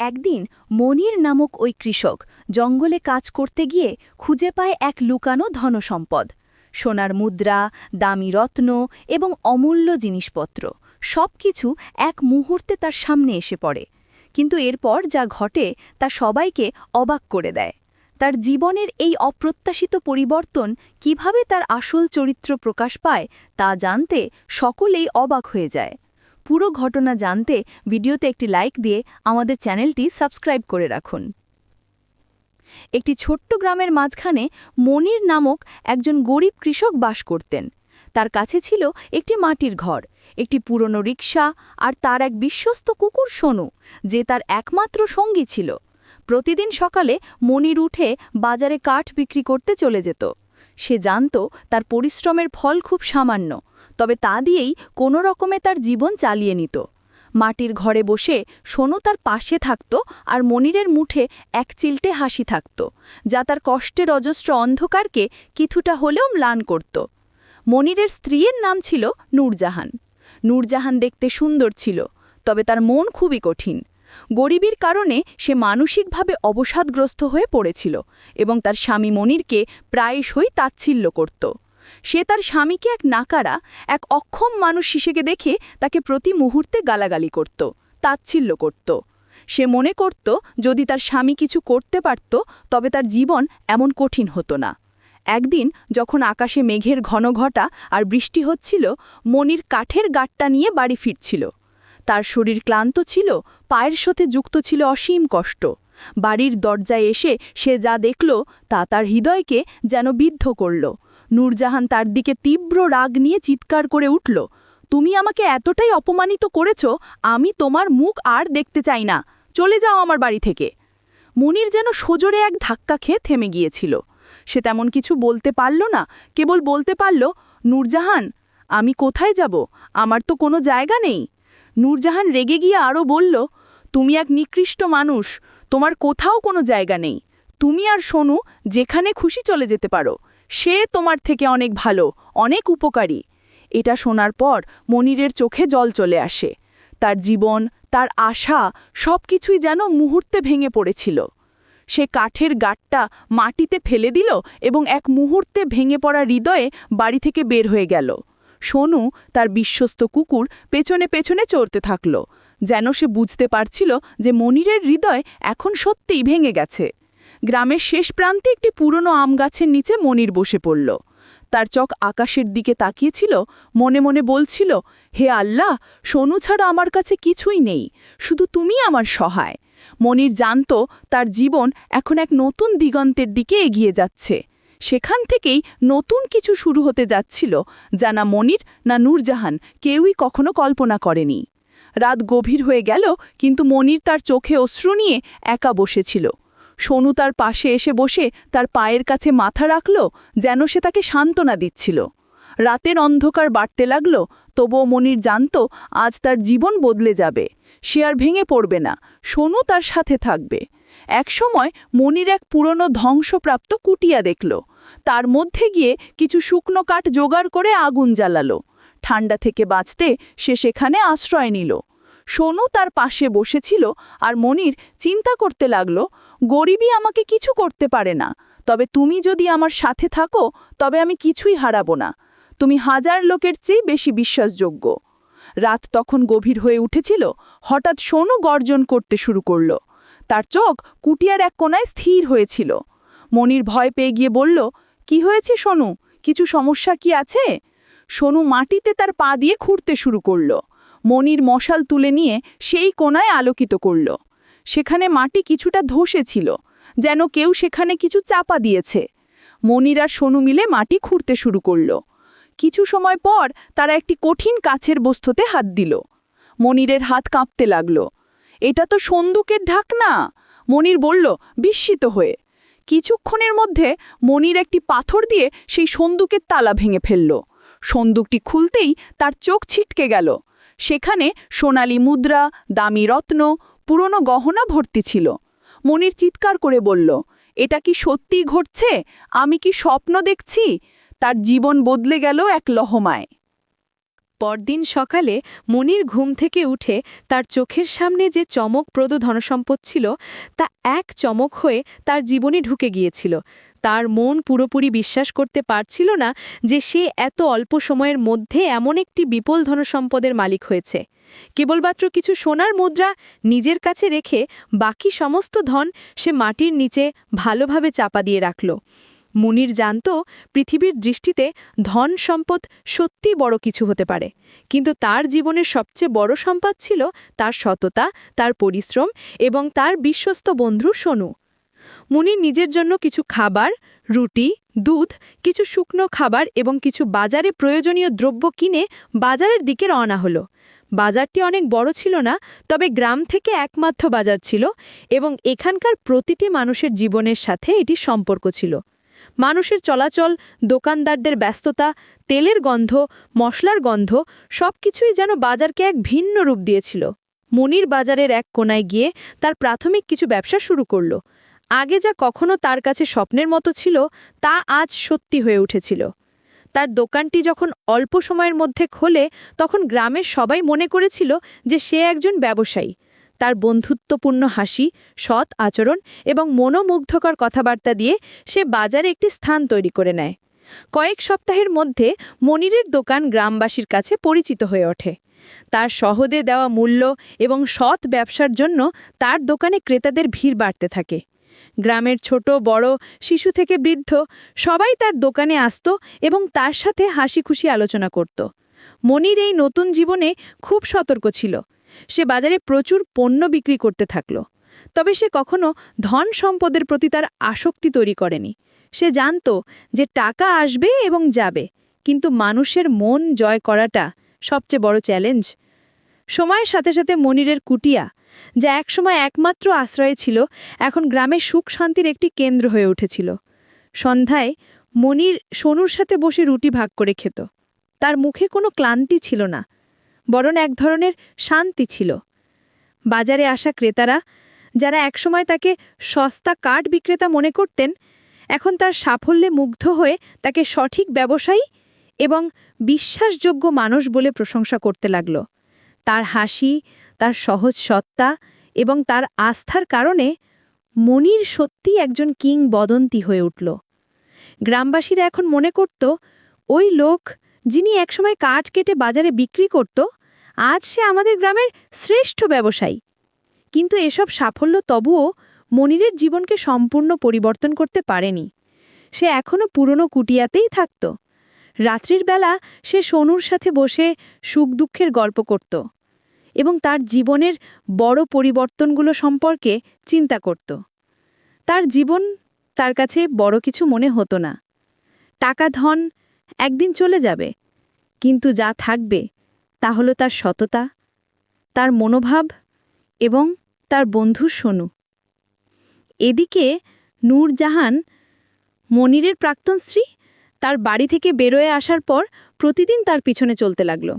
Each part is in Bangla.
একদিন মনির নামক ওই কৃষক জঙ্গলে কাজ করতে গিয়ে খুঁজে পায় এক লুকানো ধনসম্পদ। সোনার মুদ্রা, দামি রত্ন এবং অমূল্য জিনিসপত্র সব কিছু এক মুহূর্তে তার সামনে এসে পড়ে। কিন্তু এরপর যা ঘটে তা সবাইকে অবাক করে দেয়। তার জীবনের এই অপ্রত্যাশিত পরিবর্তন কীভাবে তার আসল চরিত্র প্রকাশ পায় তা জানতে সকলেই অবাক হয়ে যায়। পুরো ঘটনা জানতে ভিডিওতে একটি লাইক দিয়ে আমাদের চ্যানেলটি সাবস্ক্রাইব করে রাখুন। একটি ছোট্ট গ্রামের মাঝখানে মনির নামক একজন গরিব কৃষক বাস করতেন। তার কাছে ছিল একটি মাটির ঘর, একটি পুরনো রিক্সা আর তার এক বিশ্বস্ত কুকুর সোনু, যে তার একমাত্র সঙ্গী ছিল। প্রতিদিন সকালে মনির উঠে বাজারে কাঠ বিক্রি করতে চলে যেত। সে জানত তার পরিশ্রমের ফল খুব সামান্য তবে তা দিয়েই কোনো রকমে তার জীবন চালিয়ে নিত। মাটির ঘরে বসে সোনু তার পাশে থাকত আর মনিরের মুঠে এক চিলটে হাসি থাকত, যা তার কষ্টের অজস্র অন্ধকারকে কিছুটা হলেও ম্লান করত। মনিরের স্ত্রীর নাম ছিল নূরজাহান। নূরজাহান দেখতে সুন্দর ছিল, তবে তার মন খুবই কঠিন। গরিবীর কারণে সে মানসিকভাবে অবসাদগ্রস্ত হয়ে পড়েছিল এবং তার স্বামী মনিরকে প্রায়শই তাচ্ছিল্য করত। সে তার স্বামীকে এক নাকারা, এক অক্ষম মানুষ শিশেকে দেখে তাকে প্রতি মুহূর্তে গালাগালি করত, তাচ্ছিল্য করত। সে মনে করত, যদি তার স্বামী কিছু করতে পারত, তবে তার জীবন এমন কঠিন হতো না। একদিন যখন আকাশে মেঘের ঘন ঘটা আর বৃষ্টি হচ্ছিল, মনির কাঠের গাটটা নিয়ে বাড়ি ফিরছিল। তার শরীর ক্লান্ত ছিল, পায়ের সাথে যুক্ত ছিল অসীম কষ্ট। বাড়ির দরজায় এসে সে যা দেখল, তা তার হৃদয়কে যেন বিদ্ধ করল। নূরজাহান তার দিকে তীব্র রাগ নিয়ে চিৎকার করে উঠল, তুমি আমাকে এতটাই অপমানিত করেছ, আমি তোমার মুখ আর দেখতে চাই না। চলে যাও আমার বাড়ি থেকে। মনির যেন সজোরে এক ধাক্কা খেয়ে থেমে গিয়েছিল। সে তেমন কিছু বলতে পারল না, কেবল বলতে পারল, নূরজাহান, আমি কোথায় যাব? আমার তো কোনো জায়গা নেই। নূরজাহান রেগে গিয়ে আরও বলল, তুমি এক নিকৃষ্ট মানুষ, তোমার কোথাও কোনো জায়গা নেই। তুমি আর সোনু যেখানে খুশি চলে যেতে পারো। সে তোমার থেকে অনেক ভালো, অনেক উপকারী। এটা শোনার পর মনিরের চোখে জল চলে আসে। তার জীবন, তার আশা সব কিছুই যেন মুহূর্তে ভেঙে পড়েছিল। সে কাঠের গাটটা মাটিতে ফেলে দিল এবং এক মুহূর্তে ভেঙে পড়া হৃদয়ে বাড়ি থেকে বের হয়ে গেল। সোনু, তার বিশ্বস্ত কুকুর, পেছনে পেছনে চড়তে থাকল, যেন সে বুঝতে পারছিল যে মনিরের হৃদয় এখন সত্যিই ভেঙে গেছে। গ্রামের শেষ প্রান্তে একটি পুরনো আম গাছের নিচে মনির বসে পড়ল। তার চোখ আকাশের দিকে তাকিয়েছিল, মনে মনে বলছিল, হে আল্লাহ, সোনু ছাড়া আমার কাছে কিছুই নেই, শুধু তুমি আমার সহায়। মনির জানত তার জীবন এখন এক নতুন দিগন্তের দিকে এগিয়ে যাচ্ছে। সেখান থেকেই নতুন কিছু শুরু হতে যাচ্ছিল, যা না মনির, না নূরজাহান, কেউই কখনো কল্পনা করেনি। রাত গভীর হয়ে গেল, কিন্তু মনির তার চোখে অশ্রু নিয়ে একা বসেছিল। সোনু তার পাশে এসে বসে তার পায়ের কাছে মাথা রাখল, যেন সে তাকে সান্ত্বনা দিচ্ছিল। রাতের অন্ধকার বাড়তে লাগল, তবুও মনির জানত, আজ তার জীবন বদলে যাবে। সে আর ভেঙে পড়বে না, সোনু তার সাথে থাকবে। একসময় মনির এক পুরনো ধ্বংসপ্রাপ্ত কুটিয়া দেখল। তার মধ্যে গিয়ে কিছু শুকনো কাঠ জোগাড় করে আগুন জ্বালালো। ঠান্ডা থেকে বাঁচতে সে সেখানে আশ্রয় নিল। সোনু তার পাশে বসেছিল আর মনির চিন্তা করতে লাগল গরিবই আমাকে কিছু করতে পারে না। তবে তুমি যদি আমার সাথে থাকো, তবে আমি কিছুই হারাবো না। তুমি হাজার লোকের চেয়ে বেশি বিশ্বাসযোগ্য। রাত তখন গভীর হয়ে উঠেছিল, হঠাৎ সোনু গর্জন করতে শুরু করল। তার চোখ কুটিয়ার এক কোনায় স্থির হয়েছিল। মনির ভয় পেয়ে গিয়ে বলল, কি হয়েছে সোনু? কিছু সমস্যা কি আছে? সোনু মাটিতে তার পা দিয়ে খুঁড়তে শুরু করল। মনির মশাল তুলে নিয়ে সেই কোনায় আলোকিত করল। সেখানে মাটি কিছুটা ধসে ছিল, যেন কেউ সেখানে কিছু চাপা দিয়েছে। মনির আর সোনু মিলে মাটি খুঁড়তে শুরু করল। কিছু সময় পর তারা একটি কঠিন কাছের বস্তুতে হাত দিল। মনিরের হাত কাঁপতে লাগল। এটা তো সন্দুকের ঢাকনা! মনির বলল, বিস্মিত হয়ে। কিছুক্ষণের মধ্যে মনির একটি পাথর দিয়ে সেই সন্দুকের তালা ভেঙে ফেলল। সন্দুকটি খুলতেই তার চোখ ছিটকে গেল। সেখানে সোনালি মুদ্রা, দামি রত্ন, পুরনো গহনা ভর্তি ছিল। মনির চিৎকার করে বলল, এটা কি সত্যি ঘটছে? আমি কি স্বপ্ন দেখছি? তার জীবন বদলে গেল এক লহমায়। পরদিন সকালে মনির ঘুম থেকে উঠে তার চোখের সামনে যে চমকপ্রদ ধনসম্পদ ছিল, তা এক চমক হয়ে তার জীবনে ঢুকে গিয়েছিল। তার মন পুরোপুরি বিশ্বাস করতে পারছিল না যে সে এত অল্প সময়ের মধ্যে এমন একটি বিপুল ধনসম্পদের মালিক হয়েছে। কেবলমাত্র কিছু সোনার মুদ্রা নিজের কাছে রেখে বাকি সমস্ত ধন সে মাটির নিচে ভালোভাবে চাপা দিয়ে রাখল। মুনির জানত, পৃথিবীর দৃষ্টিতে ধন সম্পদ সত্যি বড় কিছু হতে পারে, কিন্তু তার জীবনের সবচেয়ে বড় সম্পদ ছিল তার সততা, তার পরিশ্রম এবং তার বিশ্বস্ত বন্ধু সোনু। মুনির নিজের জন্য কিছু খাবার, রুটি, দুধ, কিছু শুকনো খাবার এবং কিছু বাজারে প্রয়োজনীয় দ্রব্য কিনে বাজারের দিকে রওনা হলো। বাজারটি অনেক বড় ছিল না, তবে গ্রাম থেকে একমাত্র বাজার ছিল এবং এখানকার প্রতিটি মানুষের জীবনের সাথে এটি সম্পর্ক ছিল। মানুষের চলাচল, দোকানদারদের ব্যস্ততা, তেলের গন্ধ, মশলার গন্ধ সবকিছুই যেন বাজারকে এক ভিন্ন রূপ দিয়েছিল। মনির বাজারের এক কোনায় গিয়ে তার প্রাথমিক কিছু ব্যবসা শুরু করল। আগে যা কখনো তার কাছে স্বপ্নের মতো ছিল, তা আজ সত্যি হয়ে উঠেছিল। তার দোকানটি যখন অল্প সময়ের মধ্যে খোলে, তখন গ্রামের সবাই মনে করেছিল যে সে একজন ব্যবসায়ী। তার বন্ধুত্বপূর্ণ হাসি, সৎ আচরণ এবং মনোমুগ্ধকর কথাবার্তা দিয়ে সে বাজারে একটি স্থান তৈরি করে নেয়। কয়েক সপ্তাহের মধ্যে মনিরের দোকান গ্রামবাসীর কাছে পরিচিত হয়ে ওঠে। তার সহদে দেওয়া মূল্য এবং সৎ ব্যবসার জন্য তার দোকানে ক্রেতাদের ভিড় বাড়তে থাকে। গ্রামের ছোট, বড়, শিশু থেকে বৃদ্ধ সবাই তার দোকানে আসত এবং তার সাথে হাসি খুশি আলোচনা করত। মনির এই নতুন জীবনে খুব সতর্ক ছিল। সে বাজারে প্রচুর পণ্য বিক্রি করতে থাকল। তবে সে কখনো ধন সম্পদের প্রতি তার আসক্তি তৈরি করেনি। সে জানত যে টাকা আসবে এবং যাবে, কিন্তু মানুষের মন জয় করাটা সবচেয়ে বড় চ্যালেঞ্জ। সময়ের সাথে সাথে মনিরের কুটিয়া যা একসময় একমাত্র আশ্রয়ে ছিল, এখন গ্রামের সুখ শান্তির একটি কেন্দ্র হয়ে উঠেছিল। সন্ধ্যায় মনির সোনুর সাথে বসে রুটি ভাগ করে খেত। তার মুখে কোনো ক্লান্তি ছিল না, বরং এক ধরনের শান্তি ছিল। বাজারে আসা ক্রেতারা, যারা একসময় তাকে সস্তা কাঠ বিক্রেতা মনে করতেন, এখন তার সাফল্যে মুগ্ধ হয়ে তাকে সঠিক ব্যবসায়ী এবং বিশ্বাসযোগ্য মানুষ বলে প্রশংসা করতে লাগল। তার হাসি তার সহজ সত্তা এবং তার আস্থার কারণে মনির সত্যি একজন কিংবদন্তি হয়ে উঠল। গ্রামবাসীরা এখন মনে করত, ওই লোক যিনি একসময় কাঠ কেটে বাজারে বিক্রি করত, আজ সে আমাদের গ্রামের শ্রেষ্ঠ ব্যবসায়ী। কিন্তু এসব সাফল্য তবুও মনিরের জীবনকে সম্পূর্ণ পরিবর্তন করতে পারেনি। সে এখনও পুরনো কুটিয়াতেই থাকত। রাত্রির বেলা সে সোনুর সাথে বসে সুখ দুঃখের গল্প করত। এবং তার জীবনের বড় পরিবর্তনগুলো সম্পর্কে চিন্তা করত। তার জীবন তার কাছে বড় কিছু মনে হতো না। টাকা, ধন একদিন চলে যাবে, কিন্তু যা থাকবে তা হলো তার সততা, তার মনোভাব এবং তার বন্ধু সোনু। এদিকে নূরজাহান মনিরের প্রাক্তন স্ত্রী তার বাড়ি থেকে বেরোয় আসার পর প্রতিদিন তার পিছনে চলতে লাগল।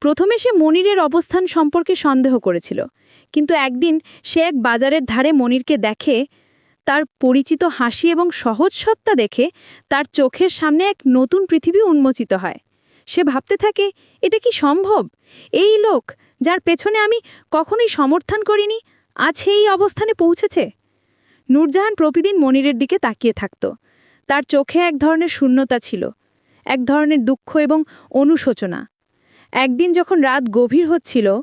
প্রথমে সে মনিরের অবস্থান সম্পর্কে সন্দেহ করেছিল, কিন্তু একদিন সে এক বাজারের ধারে মনিরকে দেখে, তার পরিচিত হাসি এবং সহজ সত্তা দেখে তার চোখের সামনে এক নতুন পৃথিবী উন্মোচিত হয়। সে ভাবতে থাকে, এটা কি সম্ভব? এই লোক, যার পেছনে আমি কখনোই সমর্থন করিনি, আজ এই অবস্থানে পৌঁছেছে? নূরজাহান প্রতিদিন মনিরের দিকে তাকিয়ে থাকত। তার চোখে এক ধরনের শূন্যতা ছিল, এক ধরনের দুঃখ এবং অনুশোচনা। একদিন যখন রাত গভীর হচ্ছিল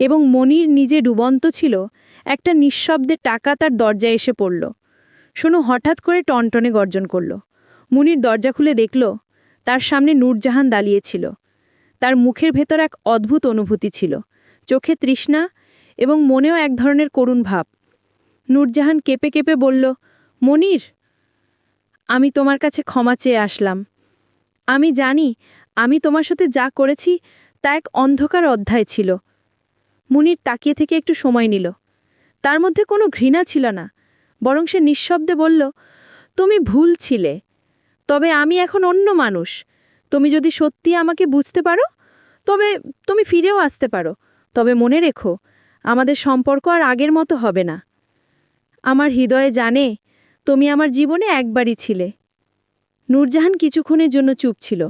এবং মনির নিজে ডুবন্ত ছিল, একটা নিঃশব্দে টাকা তার দরজায় এসে পড়ল। শোনো হঠাৎ করে টনটনে গর্জন করল। মুনির দরজা খুলে দেখল, তার সামনে নূরজাহান দাঁড়িয়েছিল তার মুখের ভেতর এক অদ্ভুত অনুভূতি ছিল। চোখে তৃষ্ণা এবং মনেও এক ধরনের করুণ ভাব। নূরজাহান কেঁপে কেঁপে বলল, মনির, আমি তোমার কাছে ক্ষমা চেয়ে আসলাম। আমি জানি আমি তোমার সাথে যা করেছি, তা এক অন্ধকার অধ্যায় ছিল। মুনির তাকিয়ে থেকে একটু সময় নিল। তার মধ্যে কোনো ঘৃণা ছিল না, বরং সে নিঃশব্দে বলল, তুমি ভুল ছিলে। তবে আমি এখন অন্য মানুষ। তুমি যদি সত্যি আমাকে বুঝতে পারো, তবে তুমি ফিরেও আসতে পারো। তবে মনে রেখো, আমাদের সম্পর্ক আর আগের মতো হবে না। আমার হৃদয়ে জানে, তুমি আমার জীবনে একবারই ছিলে। নূরজাহান কিছুক্ষণের জন্য চুপ ছিল।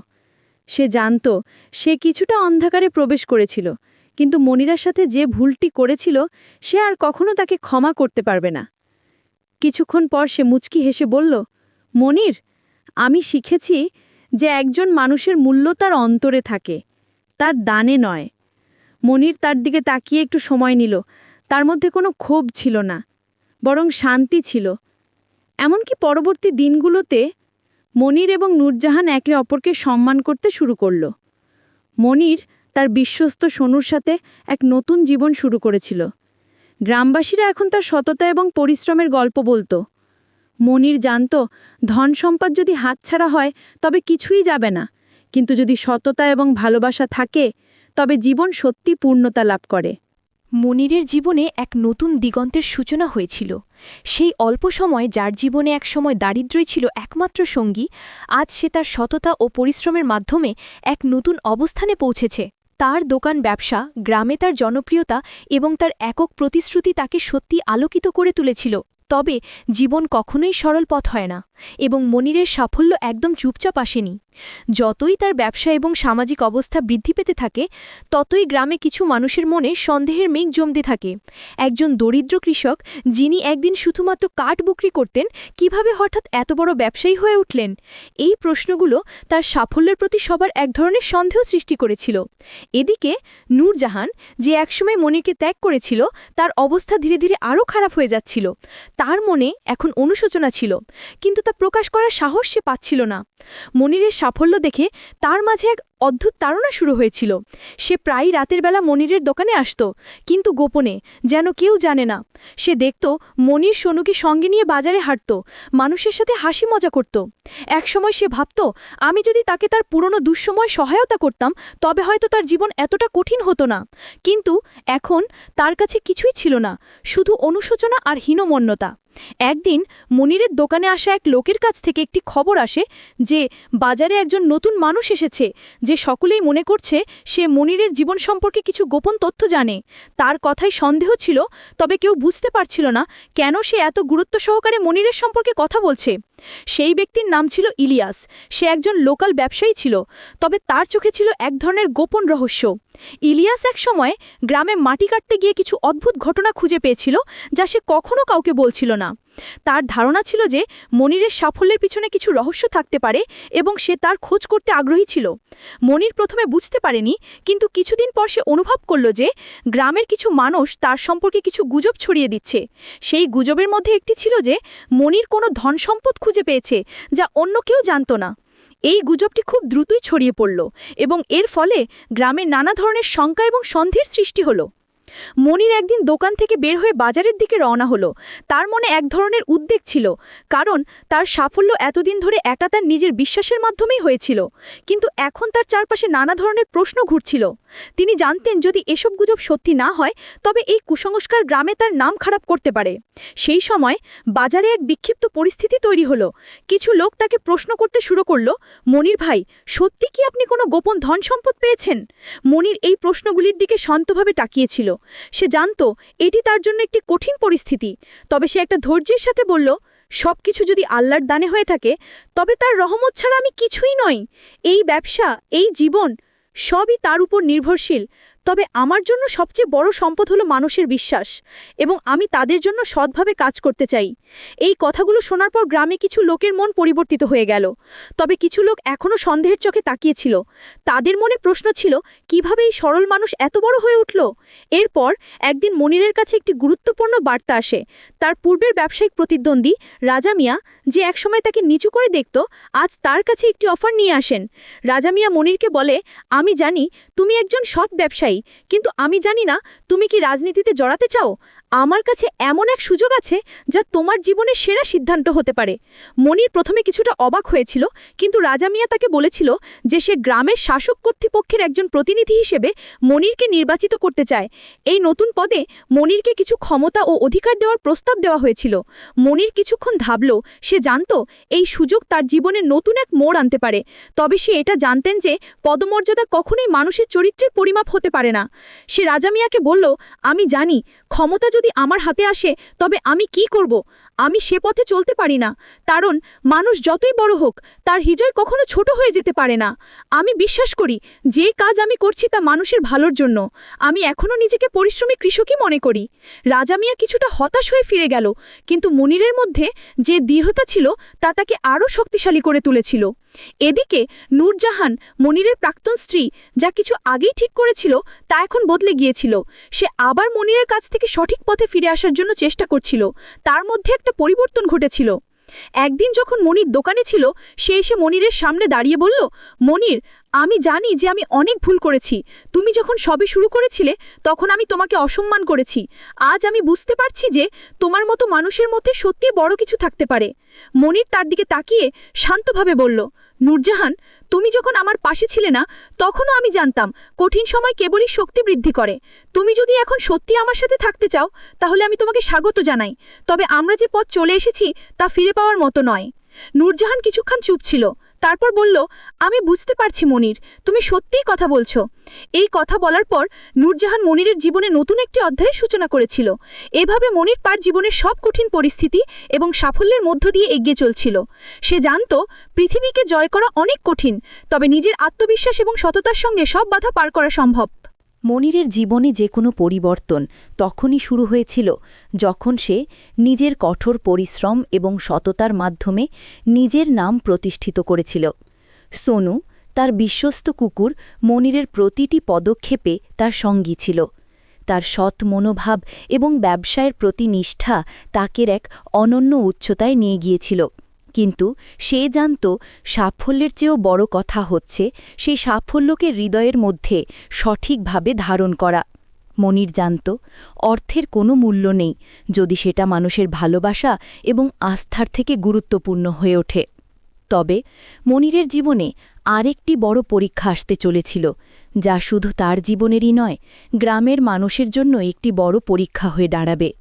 সে জানত, সে কিছুটা অন্ধকারে প্রবেশ করেছিল, কিন্তু মনিরার সাথে যে ভুলটি করেছিল, সে আর কখনো তাকে ক্ষমা করতে পারবে না। কিছুক্ষণ পর সে মুচকি হেসে বলল, মনির, আমি শিখেছি যে একজন মানুষের মূল্য তার অন্তরে থাকে, তার দানে নয়। মনির তার দিকে তাকিয়ে একটু সময় নিল, তার মধ্যে কোনো ক্ষোভ ছিল না, বরং শান্তি ছিল। এমনকি পরবর্তী দিনগুলোতে মনির এবং নূরজাহান একে অপরকে সম্মান করতে শুরু করল। মনির তার বিশ্বস্ত সনুর সাথে এক নতুন জীবন শুরু করেছিল। গ্রামবাসীরা এখন তার সততা এবং পরিশ্রমের গল্প বলত। মনির জানত, ধন সম্পদ যদি হাতছাড়া হয়, তবে কিছুই যাবে না। কিন্তু যদি সততা এবং ভালোবাসা থাকে, তবে জীবন সত্যি পূর্ণতা লাভ করে। মনিরের জীবনে এক নতুন দিগন্তের সূচনা হয়েছিল। সেই অল্প সময় যার জীবনে একসময় দারিদ্র্যই ছিল একমাত্র সঙ্গী, আজ সে তার সততা ও পরিশ্রমের মাধ্যমে এক নতুন অবস্থানে পৌঁছেছে। তার দোকান ব্যবসা, গ্রামে তার জনপ্রিয়তা এবং তার একক প্রতিশ্রুতি তাকে সত্যি আলোকিত করে তুলেছিল। তবে জীবন কখনোই সরল পথ হয় না এবং মনিরের সাফল্য একদম চুপচাপ আসেনি। যতই তার ব্যবসা এবং সামাজিক অবস্থা বৃদ্ধি পেতে থাকে, ততই গ্রামে কিছু মানুষের মনে সন্দেহের মেঘ জমতে থাকে। একজন দরিদ্র কৃষক, যিনি একদিন শুধুমাত্র কাঠ বিক্রি করতেন, কীভাবে হঠাৎ এত বড় ব্যবসায়ী হয়ে উঠলেন? এই প্রশ্নগুলো তার সাফল্যের প্রতি সবার এক ধরনের সন্দেহ সৃষ্টি করেছিল। এদিকে নূরজাহান যে একসময় মনিরকে ত্যাগ করেছিল, তার অবস্থা ধীরে ধীরে আরও খারাপ হয়ে যাচ্ছিল। তার মনে এখন অনুশোচনা ছিল, কিন্তু তা প্রকাশ করার সাহস সে পাচ্ছিল না। মনিরের সাফল্য দেখে তার মাঝে এক অদ্ভুত তাড়না শুরু হয়েছিল। সে প্রায় রাতের বেলা মনিরের দোকানে আসত, কিন্তু গোপনে, যেন কেউ জানে না। সে দেখত, মনির সোনুকে সঙ্গে নিয়ে বাজারে হাঁটত, মানুষের সাথে হাসি মজা করত। একসময় সে ভাবত, আমি যদি তাকে তার পুরনো দুঃসময় সহায়তা করতাম, তবে হয়তো তার জীবন এতটা কঠিন হতো না। কিন্তু এখন তার কাছে কিছুই ছিল না, শুধু অনুশোচনা আর হীনমন্যতা। একদিন মনিরের দোকানে আসা এক লোকের কাছ থেকে একটি খবর আসে যে, বাজারে একজন নতুন মানুষ এসেছে যে সকলেই মনে করছে সে মনিরের জীবন সম্পর্কে কিছু গোপন তথ্য জানে, তার কথায় সন্দেহ ছিল, তবে কেউ বুঝতে পারছিল না কেন সে এত গুরুত্ব সহকারে মনিরের সম্পর্কে কথা বলছে। সেই ব্যক্তির নাম ছিল ইলিয়াস, সে একজন লোকাল ব্যবসায়ী ছিল, তবে তার চোখে ছিল এক ধরনের গোপন রহস্য। ইলিয়াস এক সময় গ্রামে মাটি কাটতে গিয়ে কিছু অদ্ভুত ঘটনা খুঁজে পেয়েছিল, যা সে কখনো কাউকে বলছিল না। তার ধারণা ছিল যে মনিরের সাফল্যের পিছনে কিছু রহস্য থাকতে পারে এবং সে তার খোঁজ করতে আগ্রহী ছিল। মনির প্রথমে বুঝতে পারেনি, কিন্তু কিছুদিন পর সে অনুভব করল যে গ্রামের কিছু মানুষ তার সম্পর্কে কিছু গুজব ছড়িয়ে দিচ্ছে। সেই গুজবের মধ্যে একটি ছিল যে মনির কোনো ধন সম্পদ খুঁজে পেয়েছে যা অন্য কেউ জানত না। এই গুজবটি খুব দ্রুতই ছড়িয়ে পড়ল এবং এর ফলে গ্রামে নানা ধরনের শঙ্কা এবং সন্ধির সৃষ্টি হলো। মনির একদিন দোকান থেকে বের হয়ে বাজারের দিকে রওনা হলো। তার মনে এক ধরনের উদ্বেগ ছিল, কারণ তার সাফল্য এতদিন ধরে একটা তার নিজের বিশ্বাসের মাধ্যমেই হয়েছিল। কিন্তু এখন তার চারপাশে নানা ধরনের প্রশ্ন ঘুরছিল। তিনি জানতেন যদি এসব গুজব সত্যি না হয়, তবে এই কুসংস্কার গ্রামে তার নাম খারাপ করতে পারে। সেই সময় বাজারে এক বিক্ষিপ্ত পরিস্থিতি তৈরি হলো। কিছু লোক তাকে প্রশ্ন করতে শুরু করল, মনির ভাই, সত্যি কি আপনি কোনো গোপন ধন সম্পদ পেয়েছেন? মনির এই প্রশ্নগুলির দিকে শান্তভাবে তাকিয়েছিল। সে জানত, এটি তার জন্য একটি কঠিন পরিস্থিতি। তবে সে একটা ধৈর্যের সাথে বলল সব কিছু যদি আল্লাহর দানে হয়ে থাকে, তবে তার রহমত ছাড়া আমি কিছুই নই। এই ব্যবসা, এই জীবন সবই তার উপর নির্ভরশীল। তবে আমার জন্য সবচেয়ে বড় সম্পদ হলো মানুষের বিশ্বাস এবং আমি তাদের জন্য সৎভাবে কাজ করতে চাই। এই কথাগুলো শোনার পর গ্রামে কিছু লোকের মন পরিবর্তিত হয়ে গেল। তবে কিছু লোক এখনও সন্দেহের চোখে তাকিয়েছিল তাদের মনে প্রশ্ন ছিল, কীভাবে এই সরল মানুষ এত বড় হয়ে উঠল? এরপর একদিন মনিরের কাছে একটি গুরুত্বপূর্ণ বার্তা আসে। তার পূর্বের ব্যবসায়িক প্রতিদ্বন্দ্বী রাজা মিয়া যে একসময় তাকে নিচু করে দেখত, আজ তার কাছে একটি অফার নিয়ে আসেন। রাজা মিয়া মনিরকে বলে, আমি জানি তুমি একজন সৎ ব্যবসায়ী। কিন্তু আমি জানি না তুমি কি রাজনীতিতে জড়াতে চাও? আমার কাছে এমন এক সুযোগ আছে যা তোমার জীবনের সেরা সিদ্ধান্ত হতে পারে। মনির প্রথমে কিছুটা অবাক হয়েছিল, কিন্তু রাজা মিয়া তাকে বলেছিল যে সে গ্রামের শাসক কর্তৃপক্ষের একজন প্রতিনিধি হিসেবে মনিরকে নির্বাচিত করতে চায়। এই নতুন পদে মনিরকে কিছু ক্ষমতা ও অধিকার দেওয়ার প্রস্তাব দেওয়া হয়েছিল। মনির কিছুক্ষণ ভাবল, সে জানত এই সুযোগ তার জীবনে নতুন এক মোড় আনতে পারে, তবে সে এটা জানতেন যে পদমর্যাদা কখনোই মানুষের চরিত্রের পরিমাপ হতে পারে না। সে রাজা মিয়াকে বলল, আমি জানি, ক্ষমতা যদি আমার হাতে আসে, তবে আমি কি করব? আমি সে পথে চলতে পারি না। কারণ মানুষ যতই বড় হোক, তার হৃদয় কখনো ছোট হয়ে যেতে পারে না। আমি বিশ্বাস করি, যে কাজ আমি করছি তা মানুষের ভালোর জন্য। আমি এখনও নিজেকে পরিশ্রমী কৃষকই মনে করি। রাজা মিয়া কিছুটা হতাশ হয়ে ফিরে গেল, কিন্তু মনিরের মধ্যে যে দৃঢ়তা ছিল, তা তাকে আরও শক্তিশালী করে তুলেছিল। এদিকে নূরজাহান মনিরের প্রাক্তন স্ত্রী যা কিছু আগেই ঠিক করেছিল তা এখন বদলে গিয়েছিল। সে আবার মনিরের কাছ থেকে সঠিক পথে ফিরে আসার জন্য চেষ্টা করছিল। তার মধ্যে একটা পরিবর্তন ঘটেছিল। একদিন যখন মনির দোকানে ছিল, সে এসে মনিরের সামনে দাঁড়িয়ে বলল, মনির, আমি জানি যে আমি অনেক ভুল করেছি। তুমি যখন সবে শুরু করেছিলে, তখন আমি তোমাকে অসম্মান করেছি। আজ আমি বুঝতে পারছি যে তোমার মতো মানুষের মধ্যে সত্যি বড় কিছু থাকতে পারে। মনির তার দিকে তাকিয়ে শান্তভাবে বলল, নূরজাহান, তুমি যখন আমার পাশে ছিলে না, তখনও আমি জানতাম কঠিন সময় কেবলই শক্তি বৃদ্ধি করে। তুমি যদি এখন সত্যি আমার সাথে থাকতে চাও, তাহলে আমি তোমাকে স্বাগত জানাই। তবে আমরা যে পথ চলে এসেছি, তা ফিরে পাওয়ার মতো নয়। নূরজাহান কিছুক্ষণ চুপ ছিল। তারপর বলল, আমি বুঝতে পারছি মনির, তুমি সত্যিই কথা বলছ। এই কথা বলার পর নূরজাহান মনিরের জীবনে নতুন একটি অধ্যায়ের সূচনা করেছিল। এভাবে মনির পার জীবনের সব কঠিন পরিস্থিতি এবং সাফল্যের মধ্য দিয়ে এগিয়ে চলছিল। সে জানত, পৃথিবীকে জয় করা অনেক কঠিন, তবে নিজের আত্মবিশ্বাস এবং সততার সঙ্গে সব বাধা পার করা সম্ভব। মনিরের জীবনে যে কোনো পরিবর্তন তখনই শুরু হয়েছিল যখন সে নিজের কঠোর পরিশ্রম এবং সততার মাধ্যমে নিজের নাম প্রতিষ্ঠিত করেছিল। সোনু, তার বিশ্বস্ত কুকুর, মনিরের প্রতিটি পদক্ষেপে তার সঙ্গী ছিল। তার সৎ মনোভাব এবং ব্যবসায়ের প্রতি নিষ্ঠা তাকের এক অনন্য উচ্চতায় নিয়ে গিয়েছিল। কিন্তু সে জানত সাফল্যের চেয়েও বড় কথা হচ্ছে সেই সাফল্যকে হৃদয়ের মধ্যে সঠিকভাবে ধারণ করা। মনির জানত, অর্থের কোনো মূল্য নেই যদি সেটা মানুষের ভালোবাসা এবং আস্থার থেকে গুরুত্বপূর্ণ হয়ে ওঠে। তবে মনিরের জীবনে আরেকটি বড় পরীক্ষা আসতে চলেছিল, যা শুধু তার জীবনেরই নয়, গ্রামের মানুষের জন্য একটি বড় পরীক্ষা হয়ে দাঁড়াবে।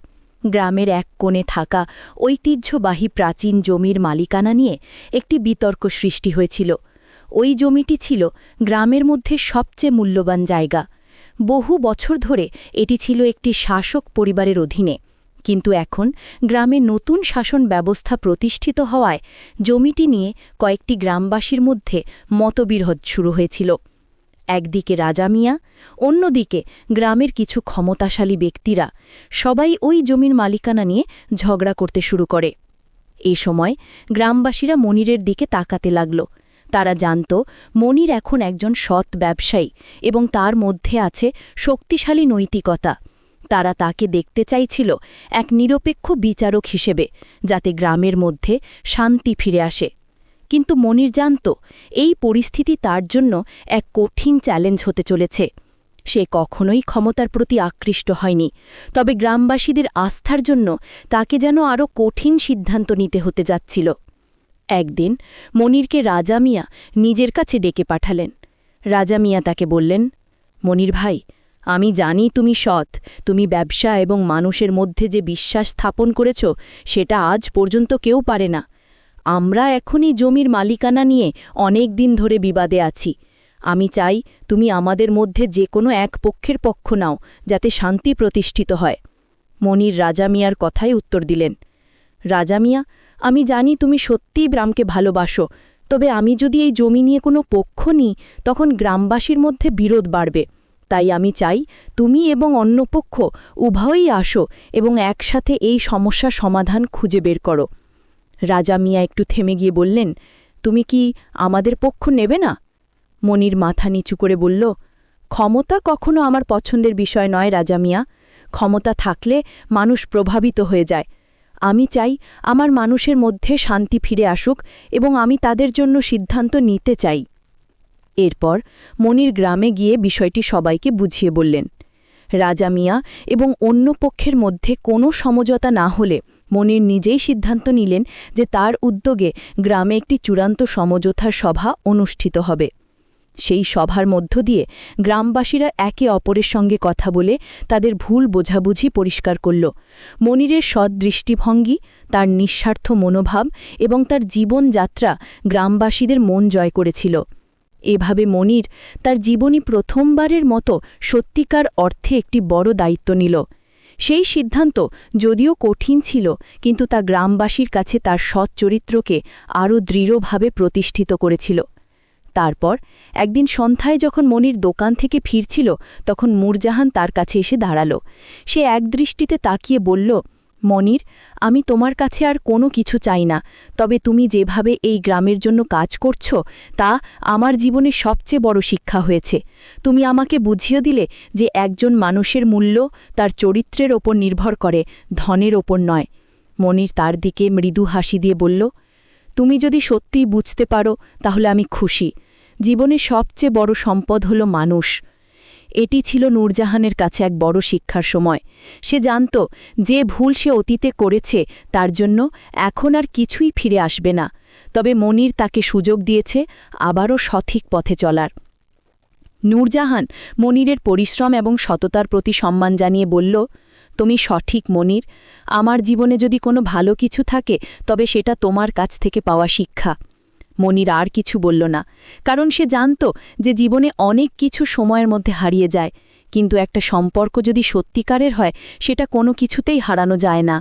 গ্রামের এক কোণে থাকা ঐতিহ্যবাহী প্রাচীন জমির মালিকানা নিয়ে একটি বিতর্ক সৃষ্টি হয়েছিল। ওই জমিটি ছিল গ্রামের মধ্যে সবচেয়ে মূল্যবান জায়গা। বহু বছর ধরে এটি ছিল একটি শাসক পরিবারের অধীনে। কিন্তু এখন গ্রামে নতুন শাসন ব্যবস্থা প্রতিষ্ঠিত হওয়ায় জমিটি নিয়ে কয়েকটি গ্রামবাসীর মধ্যে মতবিরোধ শুরু হয়েছিল। একদিকে রাজা মিয়া, অন্যদিকে গ্রামের কিছু ক্ষমতাশালী ব্যক্তিরা সবাই ওই জমির মালিকানা নিয়ে ঝগড়া করতে শুরু করে। এ সময় গ্রামবাসীরা মনিরের দিকে তাকাতে লাগল। তারা জানত, মনির এখন একজন সৎ ব্যবসায়ী এবং তার মধ্যে আছে শক্তিশালী নৈতিকতা। তারা তাকে দেখতে চাইছিল এক নিরপেক্ষ বিচারক হিসেবে, যাতে গ্রামের মধ্যে শান্তি ফিরে আসে। কিন্তু মনির জানত এই পরিস্থিতি তার জন্য এক কঠিন চ্যালেঞ্জ হতে চলেছে। সে কখনোই ক্ষমতার প্রতি আকৃষ্ট হয়নি, তবে গ্রামবাসীদের আস্থার জন্য তাকে যেন আরও কঠিন সিদ্ধান্ত নিতে হতে যাচ্ছিল। একদিন মনিরকে রাজা মিয়া নিজের কাছে ডেকে পাঠালেন। রাজা মিয়া তাকে বললেন, মনির ভাই, আমি জানি তুমি সৎ, তুমি ব্যবসা এবং মানুষের মধ্যে যে বিশ্বাস স্থাপন করেছ, সেটা আজ পর্যন্ত কেউ পারে না। আমরা এখনই জমির মালিকানা নিয়ে অনেক দিন ধরে বিবাদে আছি। আমি চাই তুমি আমাদের মধ্যে যে কোনো এক পক্ষের পক্ষ নাও, যাতে শান্তি প্রতিষ্ঠিত হয়। মনির রাজা মিয়ার কথাই উত্তর দিলেন। রাজা মিয়া, আমি জানি তুমি সত্যিই গ্রামকে ভালোবাসো, তবে আমি যদি এই জমি নিয়ে কোনো পক্ষ নিই, তখন গ্রামবাসীর মধ্যে বিরোধ বাড়বে। তাই আমি চাই তুমি এবং অন্য পক্ষ উভয়ই আসো এবং একসাথে এই সমস্যা সমাধান খুঁজে বের করো। রাজা মিয়া একটু থেমে গিয়ে বললেন, তুমি কি আমাদের পক্ষ নেবে না? মনির মাথা নিচু করে বলল, ক্ষমতা কখনো আমার পছন্দের বিষয় নয় রাজা মিয়া। ক্ষমতা থাকলে মানুষ প্রভাবিত হয়ে যায়। আমি চাই আমার মানুষের মধ্যে শান্তি ফিরে আসুক এবং আমি তাদের জন্য সিদ্ধান্ত নিতে চাই। এরপর মনির গ্রামে গিয়ে বিষয়টি সবাইকে বুঝিয়ে বললেন। রাজা মিয়া এবং অন্য পক্ষের মধ্যে কোনো সমঝোতা না হলে মনির নিজেই সিদ্ধান্ত নিলেন যে তার উদ্যোগে গ্রামে একটি চূড়ান্ত সমঝোতার সভা অনুষ্ঠিত হবে। সেই সভার মধ্য দিয়ে গ্রামবাসীরা একে অপরের সঙ্গে কথা বলে তাদের ভুল বোঝাবুঝি পরিষ্কার করল। মনিরের সৎ দৃষ্টিভঙ্গি, তার নিঃস্বার্থ মনোভাব এবং তার জীবনযাত্রা গ্রামবাসীদের মন জয় করেছিল। এভাবে মনির তার জীবনী প্রথমবারের মতো সত্যিকার অর্থে একটি বড় দায়িত্ব নিল। সেই সিদ্ধান্ত যদিও কঠিন ছিল, কিন্তু তা গ্রামবাসীর কাছে তার সৎ চরিত্রকে আরও দৃঢ়ভাবে প্রতিষ্ঠিত করেছিল। তারপর একদিন সন্ধ্যায় যখন মনির দোকান থেকে ফিরছিল, তখন মুরজাহান তার কাছে এসে দাঁড়াল। সে একদৃষ্টিতে তাকিয়ে বলল মনির, আমি তোমার কাছে আর কোনো কিছু চাই না, তবে তুমি যেভাবে এই গ্রামের জন্য কাজ করছ, তা আমার জীবনে সবচেয়ে বড় শিক্ষা হয়েছে। তুমি আমাকে বুঝিয়ে দিলে যে একজন মানুষের মূল্য তার চরিত্রের ওপর নির্ভর করে, ধনের ওপর নয়। মনির তার দিকে মৃদু হাসি দিয়ে বলল, তুমি যদি সত্যিই বুঝতে পারো, তাহলে আমি খুশি। জীবনে সবচেয়ে বড় সম্পদ হল মানুষ। এটি ছিল নূরজাহানের কাছে এক বড় শিক্ষার সময়। সে জানত যে ভুল সে অতীতে করেছে, তার জন্য এখন আর কিছুই ফিরে আসবে না। তবে মনির তাকে সুযোগ দিয়েছে আবারও সঠিক পথে চলার। নূরজাহান মনিরের পরিশ্রম এবং সততার প্রতি সম্মান জানিয়ে বলল, তুমি সঠিক মনির। আমার জীবনে যদি কোনো ভালো কিছু থাকে, তবে সেটা তোমার কাছ থেকে পাওয়া শিক্ষা। মনির আর কিছু বলল না, কারণ সে জানত যে জীবনে অনেক কিছু সময়ের মধ্যে হারিয়ে যায়, কিন্তু একটা সম্পর্ক যদি সত্যিকারের হয়, সেটা কোনো কিছুতেই হারানো যায় না।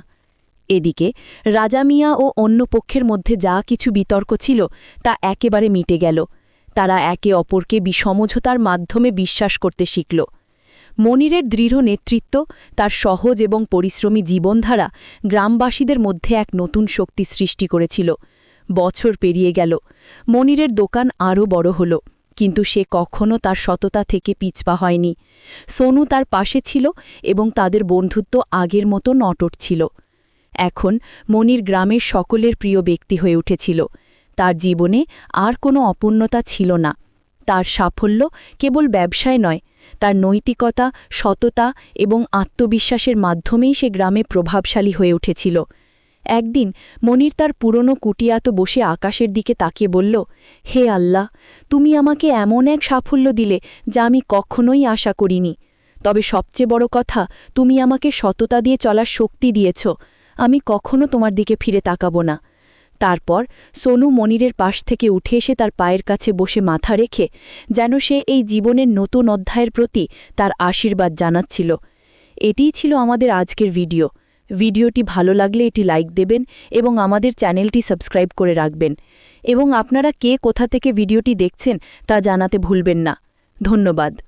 এদিকে, রাজা মিয়া ও অন্য পক্ষের মধ্যে যা কিছু বিতর্ক ছিল, তা একেবারে মিটে গেল। তারা একে অপরকে বিসমঝোতার মাধ্যমে বিশ্বাস করতে শিখল। মনিরের দৃঢ় নেতৃত্ব, তার সহজ এবং পরিশ্রমী জীবনধারা গ্রামবাসীদের মধ্যে এক নতুন শক্তি সৃষ্টি করেছিল। বছর পেরিয়ে গেল। মনিরের দোকান আরও বড় হল, কিন্তু সে কখনো তার সততা থেকে পিছপা হয়নি। সোনু তার পাশে ছিল এবং তাদের বন্ধুত্ব আগের মতো নটট ছিল। এখন মনির গ্রামের সকলের প্রিয় ব্যক্তি হয়ে উঠেছিল। তার জীবনে আর কোনো অপূর্ণতা ছিল না। তার সাফল্য কেবল ব্যবসায় নয়, তার নৈতিকতা, সততা এবং আত্মবিশ্বাসের মাধ্যমেই সে গ্রামে প্রভাবশালী হয়ে উঠেছিল। একদিন মনির তার পুরনো কুটিয়াতো বসে আকাশের দিকে তাকিয়ে বলল, হে আল্লাহ, তুমি আমাকে এমন এক সাফল্য দিলে যা আমি কখনোই আশা করিনি। তবে সবচেয়ে বড় কথা, তুমি আমাকে সততা দিয়ে চলার শক্তি দিয়েছ। আমি কখনো তোমার দিকে ফিরে তাকাবো না। তারপর সোনু মনিরের পাশ থেকে উঠে এসে তার পায়ের কাছে বসে মাথা রেখে যেন সে এই জীবনের নতুন অধ্যায়ের প্রতি তার আশীর্বাদ জানাচ্ছিল। এটিই ছিল আমাদের আজকের ভিডিও। ভিডিওটি ভালো লাগলে এটি লাইক দেবেন এবং আমাদের চ্যানেলটি সাবস্ক্রাইব করে রাখবেন। এবং আপনারা কে কোথা থেকে ভিডিওটি দেখছেন তা জানাতে ভুলবেন না। ধন্যবাদ।